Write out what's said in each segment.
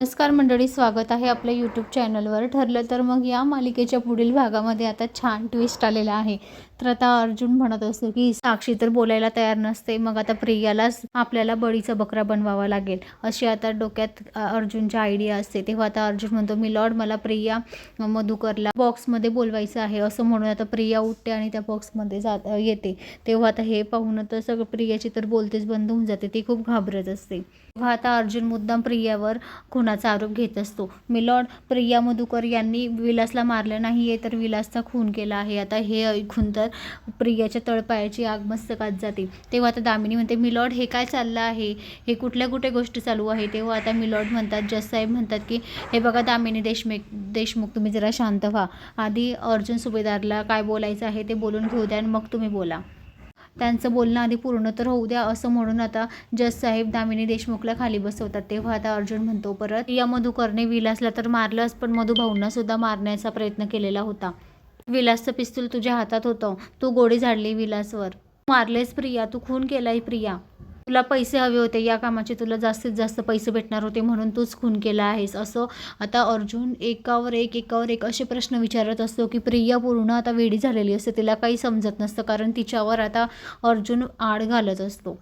नमस्कार मंडळी स्वागत आहे आपल्या यूट्यूब चॅनलवर ठरलं तर मग या मालिकेच्या पुढील भागामध्ये आता छान ट्विस्ट आलेला आहे. तर आता अर्जुन म्हणत असतो की साक्षी तर बोलायला तयार नसते. मग आता प्रियालाच आपल्याला बळीचा बकरा बनवावा लागेल. अशी आता डोक्यात अर्जुनच्या अर्जुनची आयडिया असते. तेव्हा आता अर्जुन म्हणतो मी लॉर्ड मला प्रिया मधुकरला बॉक्समध्ये बोलवायचं आहे. असं म्हणून आता प्रिया उठते आणि त्या बॉक्समध्ये जात येते. तेव्हा आता हे पाहून तर सगळं प्रियाची तर बोलतेच बंद होऊन जाते. ती खूप घाबरत असते. तेव्हा आता अर्जुन मुद्दाम प्रियावर खुनाचा आरोप घेत असतो. मिलॉर्ड प्रिया मधुकर यांनी विलासला मारलं नाही आहे तर विलासचा खून केला आहे. आता हे ऐकून तर प्रियाच्या तळपायाची आग मस्तकात जाते. तेव्हा आता दामिनी म्हणते मिलॉर्ड हे काय चाललं आहे? हे कुठल्या कुठे गोष्टी चालू आहे तेव्हा आता मिलॉर्ड म्हणतात जसाहेब साहेब म्हणतात की हे बघा दामिनी देशमुख देशमुख तुम्ही जरा शांत व्हा. आधी अर्जुन सुभेदारला काय बोलायचं आहे ते बोलून घेऊ द्या आणि मग तुम्ही बोला. त्यांचं बोलणं आधी पूर्ण तर होऊ द्या असं म्हणून आता जज साहेब दामिनी देशमुखला खाली बसवतात. तेव्हा आता अर्जुन म्हणतो परत या मधुकरने विलासला तर मारलंच पण मधुभाऊंना सुद्धा मारण्याचा प्रयत्न केलेला होता. विलासचं पिस्तूल तुझ्या हातात होतं. तू गोडी झाडली विलासवर. मारलेस प्रिया तू खून केलाय प्रिया. तुला पैसे हवे होते या कामाचे तुला जास्तीत जास्त पैसे भेटणार होते म्हणून तूच खून केला आहेस. असं आता अर्जुन एकावर एक एकावर एक असे प्रश्न विचारत असतो की प्रिया पूर्ण आता वेडी झालेली असते तिला काही समजत नसतं कारण तिच्यावर आता अर्जुन आड घालत असतो.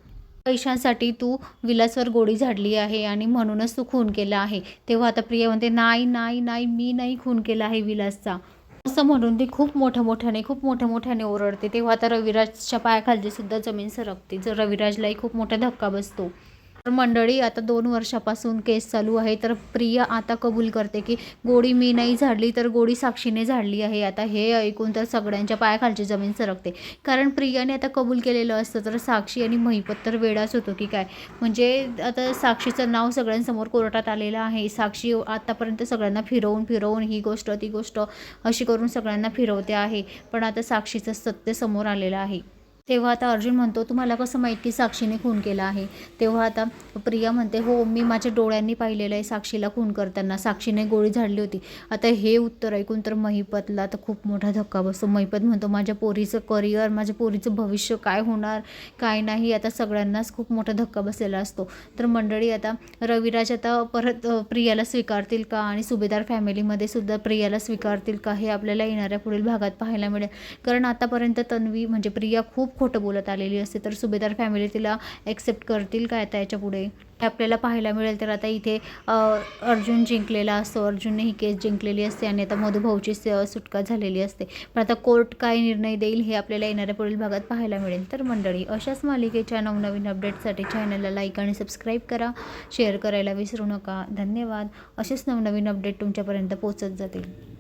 पैशांसाठी तू विलासवर गोळी झाडली आहे आणि म्हणूनच तू खून केला आहे. तेव्हा आता प्रिया म्हणते नाही नाही नाही मी नाही खून केला आहे विलासचा. असं म्हणून ती खूप मोठ्या मोठ्याने खूप मोठ्या मोठ्याने ओरडते. तेव्हा आता रविराजच्या पायाखालची सुद्धा जमीन सरकते. जर रविराजलाही खूप मोठा धक्का बसतो तर मंडळी आता दोन वर्षापासून केस चालू आहे. तर प्रिया आता कबूल करते की गोडी मी नाही झाडली तर गोडी साक्षीने झाडली आहे. आता हे ऐकून तर सगळ्यांच्या पायाखालची जमीन सरकते. कारण प्रियाने आता कबूल केलेलं असतं तर साक्षी आणि महिपत तर वेडाच होतो की काय? म्हणजे आता साक्षीचं नाव सगळ्यांसमोर कोर्टात आलेलं आहे. साक्षी आतापर्यंत सगळ्यांना फिरवून फिरवून ही गोष्ट ती गोष्ट अशी करून सगळ्यांना फिरवते आहे. पण आता साक्षीचं सत्य समोर आलेलं आहे. तेव्हा आता अर्जुन म्हणतो तुम्हाला कसं माहीत की साक्षीने खून केला आहे? तेव्हा आता प्रिया म्हणते हो मी माझ्या डोळ्यांनी पाहिलेलं आहे साक्षीला खून करताना. साक्षीने गोळी झाडली होती. आता हे उत्तर ऐकून तर महिपतला तर खूप मोठा धक्का बसतो. महिपत म्हणतो माझ्या पोरीचं करिअर माझ्या पोरीचं भविष्य काय होणार काय नाही आता सगळ्यांनाच खूप मोठा धक्का बसलेला असतो. तर मंडळी आता रविराज आता परत प्रियाला स्वीकारतील का? आणि सुभेदार फॅमिलीमध्ये सुद्धा प्रियाला स्वीकारतील का? हे आपल्याला येणाऱ्या पुढील भागात पाहायला मिळेल. कारण आतापर्यंत तन्वी म्हणजे प्रिया खूप खोटं बोलत आलेली असते तर सुभेदार फॅमिली तिला ॲक्सेप्ट करतील काय आता याच्यापुढे आपल्याला पाहायला मिळेल तर आता इथे अर्जुन जिंकलेला असतो. अर्जुनने ही केस जिंकलेली असते आणि आता मधुभाऊची सुटका झालेली असते. पण आता कोर्ट काय निर्णय देईल हे आपल्याला येणाऱ्या पुढील भागात पाहायला मिळेल. तर मंडळी अशाच मालिकेच्या नवनवीन अपडेटसाठी चॅनलला लाईक आणि सबस्क्राईब करा. शेअर करायला विसरू नका. धन्यवाद. असेच नवनवीन अपडेट तुमच्यापर्यंत पोचत जातील.